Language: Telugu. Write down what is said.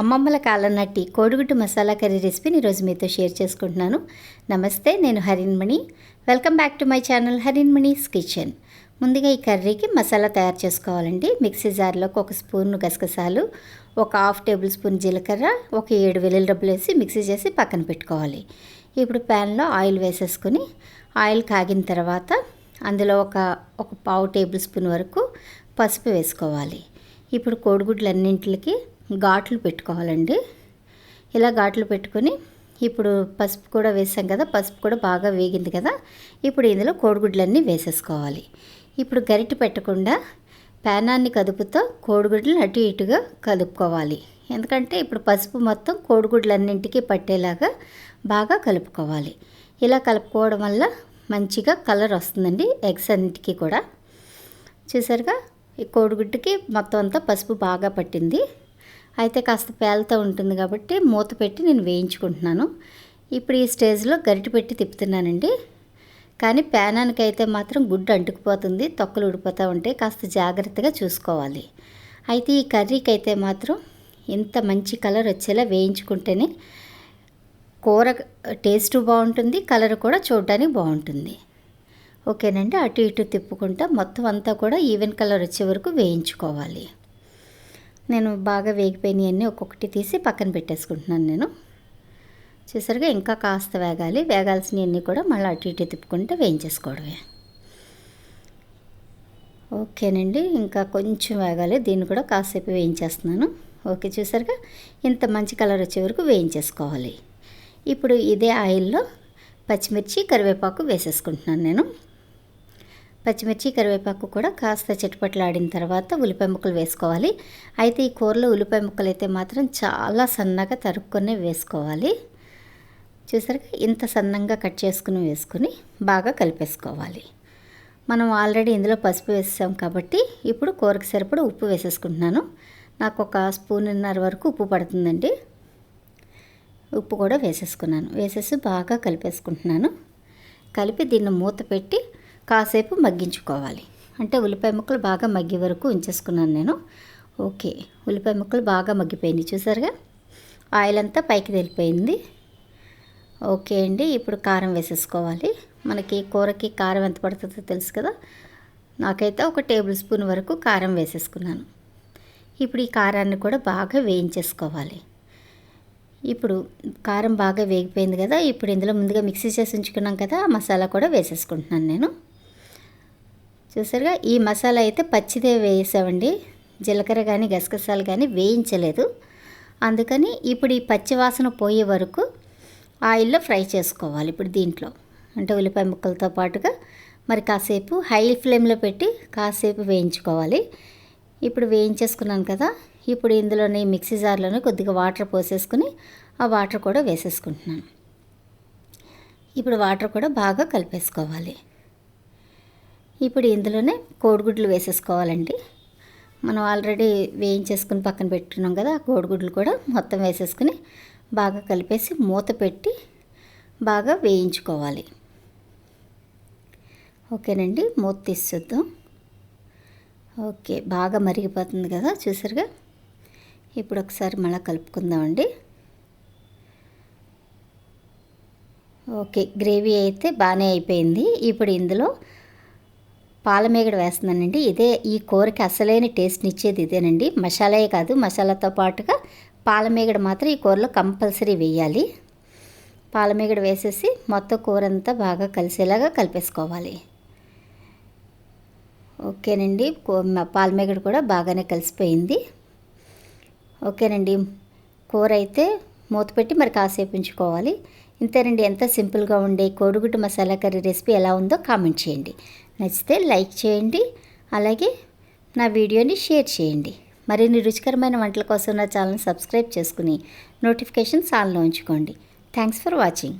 అమ్మమ్మల కాలం నట్టి కోడిగుడ్డు మసాలా కర్రీ రెసిపీని ఈరోజు మీతో షేర్ చేసుకుంటున్నాను. నమస్తే నేను Harinmani welcome back to my channel Harinmani's kitchen ముందుగా ఈ కర్రీకి మసాలా తయారు చేసుకోవాలండి. మిక్సీ జార్లోకి ఒక స్పూన్ గసగసాలు ఒక హాఫ్ టేబుల్ స్పూన్ జీలకర్ర ఒక ఏడు వెల్లుల్లి డబ్బులు వేసి మిక్సీ చేసి పక్కన పెట్టుకోవాలి. ఇప్పుడు ప్యాన్లో ఆయిల్ వేసేసుకుని ఆయిల్ కాగిన తర్వాత అందులో ఒక ఒక పావు టేబుల్ స్పూన్ వరకు పసుపు వేసుకోవాలి. ఇప్పుడు కోడిగుడ్లన్నింటికి ఘాట్లు పెట్టుకోవాలండి. ఇలా ఘాట్లు పెట్టుకొని ఇప్పుడు పసుపు కూడా వేసాం కదా పసుపు కూడా బాగా వేగింది కదా ఇప్పుడు ఇందులో కోడిగుడ్లన్నీ వేసేసుకోవాలి. ఇప్పుడు గరిటె పెట్టకుండా ప్యానాన్ని కదుపుతో కోడిగుడ్లను అటు ఇటుగా కలుపుకోవాలి. ఎందుకంటే ఇప్పుడు పసుపు మొత్తం కోడిగుడ్లన్నింటికి పట్టేలాగా బాగా కలుపుకోవాలి. ఇలా కలుపుకోవడం వల్ల మంచిగా కలర్ వస్తుందండి ఎగ్స్ అన్నిటికీ కూడా. చూసారుగా ఈ కోడిగుడ్డుకి మొత్తం అంతా పసుపు బాగా పట్టింది. అయితే కాస్త పేలుతూ ఉంటుంది కాబట్టి మూత పెట్టి నేను వేయించుకుంటున్నాను. ఇప్పుడు ఈ స్టేజ్లో గరిటె పెట్టి తిప్పుతున్నానండి. కానీ ప్యానానికి అయితే మాత్రం గుడ్డు అంటుకుపోతుంది తొక్కలు ఉడిపోతూ ఉంటే కాస్త జాగ్రత్తగా చూసుకోవాలి. అయితే ఈ కర్రీకి అయితే మాత్రం ఇంత మంచి కలర్ వచ్చేలా వేయించుకుంటేనే కూర టేస్ట్ బాగుంటుంది కలర్ కూడా చూడడానికి బాగుంటుంది. ఓకేనండి అటు ఇటు తిప్పుకుంటా మొత్తం అంతా కూడా ఈవెన్ కలర్ వచ్చే వరకు వేయించుకోవాలి. నేను బాగా వేగిపోయినవన్నీ ఒక్కొక్కటి తీసి పక్కన పెట్టేసుకుంటున్నాను నేను. చూసారుగా ఇంకా కాస్త వేగాలి. వేగాల్సినవన్నీ కూడా మళ్ళీ అటు ఇటు తిప్పుకుంటే వేయించేసుకోవడమే. ఓకేనండి. ఇంకా కొంచెం వేగాలి. దీన్ని కూడా కాసేపు వేయించేస్తున్నాను. ఓకే చూసారుగా? ఇంత మంచి కలర్ వచ్చే వరకు వేయించేసుకోవాలి. ఇప్పుడు ఇదే ఆయిల్లో పచ్చిమిర్చి కరివేపాకు వేసేసుకుంటున్నాను నేను. పచ్చిమిర్చి కరివేపాకు కూడా కాస్త చిటపట్లాడిన తర్వాత ఉల్లిపాయ ముక్కలు వేసుకోవాలి. అయితే ఈ కూరలో ఉల్లిపాయ ముక్కలు అయితే మాత్రం చాలా సన్నగా తరుక్కునే వేసుకోవాలి. చూసారుగా? ఇంత సన్నంగా కట్ చేసుకుని వేసుకుని బాగా కలిపేసుకోవాలి. మనం ఆల్రెడీ ఇందులో పసుపు వేసాం కాబట్టి ఇప్పుడు కూరకు సరిపడా ఉప్పు వేసేసుకుంటున్నాను. నాకు ఒక స్పూన్నర వరకు ఉప్పు పడుతుందండి. ఉప్పు కూడా వేసేసుకున్నాను. వేసేసి బాగా కలిపేసుకుంటున్నాను. కలిపి దీన్ని మూత పెట్టి కాసేపు మగ్గించుకోవాలి. అంటే ఉల్లిపాయ ముక్కలు బాగా మగ్గే వరకు ఉంచేసుకున్నాను నేను. ఓకే. ఉల్లిపాయ ముక్కలు బాగా మగ్గిపోయింది. చూసారుగా? ఆయిల్ అంతా పైకి తెలిపోయింది. ఓకే అండి. ఇప్పుడు కారం వేసేసుకోవాలి. మనకి కూరకి కారం ఎంత పడుతుందో తెలుసు కదా? నాకైతే ఒక టేబుల్ స్పూన్ వరకు కారం వేసేసుకున్నాను. ఇప్పుడు ఈ కారాన్ని కూడా బాగా వేయించేసుకోవాలి. ఇప్పుడు కారం బాగా వేగిపోయింది కదా? ఇప్పుడు ఇందులో ముందుగా మిక్సీ చేసి ఉంచుకున్నాం కదా? మసాలా కూడా వేసేసుకుంటున్నాను నేను. చూసారుగా ఈ మసాలా అయితే పచ్చిదే వేసామండి. జీలకర్ర కానీ గసగసాలు కానీ వేయించలేదు. అందుకని ఇప్పుడు ఈ పచ్చివాసన పోయే వరకు ఆయిల్లో ఫ్రై చేసుకోవాలి ఇప్పుడు దీంట్లో. అంటే ఉల్లిపాయ ముక్కలతో పాటుగా మరి కాసేపు హై ఫ్లేమ్లో పెట్టి కాసేపు వేయించుకోవాలి. ఇప్పుడు వేయించేసుకున్నాను కదా ఇప్పుడు ఇందులోని మిక్సీ జార్లోనే కొద్దిగా వాటర్ పోసేసుకుని ఆ వాటర్ కూడా వేసేసుకుంటున్నాను. ఇప్పుడు వాటర్ కూడా బాగా కలిపేసుకోవాలి. ఇప్పుడు ఇందులోనే కోడిగుడ్లు వేసేసుకోవాలండి. మనం ఆల్రెడీ వేయించేసుకుని పక్కన పెట్టున్నాం కదా కోడిగుడ్లు కూడా మొత్తం వేసేసుకుని బాగా కలిపేసి మూత పెట్టి బాగా వేయించుకోవాలి. ఓకేనండి మూత తీసేద్దాం. ఓకే బాగా మరిగిపోతుంది కదా చూసారుగా? ఇప్పుడు ఒకసారి మళ్ళీ కలుపుకుందామండి. ఓకే గ్రేవీ అయితే బాగానే అయిపోయింది. ఇప్పుడు ఇందులో పాలమేగడ వేస్తున్నానండి ఇదే ఈ కూరకి అసలైన టేస్ట్ని ఇచ్చేది ఇదేనండి. మసాలాయే కాదు మసాలాతో పాటుగా పాలమేగడ మాత్రం ఈ కూరలో కంపల్సరీ వేయాలి. పాలమేగడ వేసేసి మొత్తం కూర అంతా బాగా కలిసేలాగా కలిపేసుకోవాలి. ఓకేనండి. పాలమేగడ కూడా బాగానే కలిసిపోయింది. ఓకేనండి. కూర అయితే మూత పెట్టి మరి కాసేపు ఉంచుకోవాలి. ఇంతేనండి. ఎంత సింపుల్గా ఉండే కోడిగుడ్డు మసాలా కర్రీ రెసిపీ ఎలా ఉందో కామెంట్ చేయండి. నచ్చితే లైక్ చేయండి అలాగే నా వీడియోని షేర్ చేయండి. మరిన్ని రుచికరమైన వంటల కోసం నా ఛానల్ సబ్స్క్రైబ్ చేసుకుని నోటిఫికేషన్స్ ఆన్లో ఉంచుకోండి. Thanks for watching.